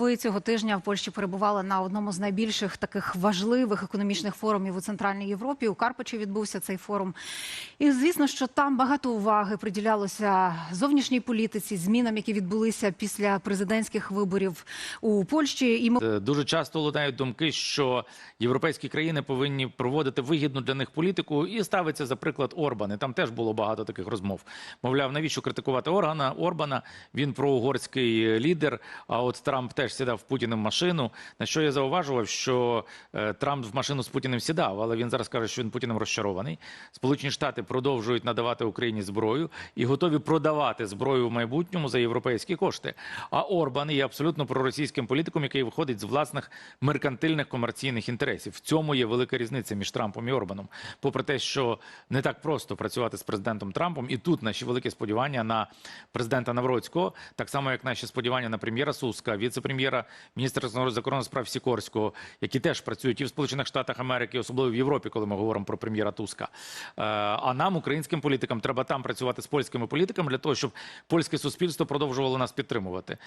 Ви цього тижня в Польщі перебували на одному з найбільших таких важливих економічних форумів у Центральній Європі. У Карпачі відбувся цей форум. І звісно, що там багато уваги приділялося зовнішній політиці, змінам, які відбулися після президентських виборів у Польщі. І ми Е, Дуже часто лунають думки, що європейські країни повинні проводити вигідну для них політику, і ставиться за приклад Орбан. І там теж було багато таких розмов. Мовляв, навіщо критикувати Органа Орбана? Він проугорський лідер. А от Трамп теж сідав в Путіним машину. На що я зауважував, що е, Трамп в машину з Путіним сідав, але він зараз каже, що він Путіним розчарований. Сполучені Штати продовжують надавати Україні зброю і готові продавати зброю в майбутньому за європейські кошти. А Орбан є абсолютно проросійським політиком, який виходить з власних меркантильних комерційних інтересів. В цьому є велика різниця між Трампом і Орбаном. Попри те, що не так просто працювати з президентом Трампом, і тут наші великі сподівання на президента Навроцького, так само як наші сподівання на прем'єра Суска, віце-прем'єра, міністра закордонних справ Сікорського, які теж працюють і в Сполучених Штатах Америки, особливо в Європі, коли ми говоримо про прем'єра Туска. Е, А нам, українським політикам, треба там працювати з польськими політиками для того, щоб польське суспільство продовжувало нас підтримувати.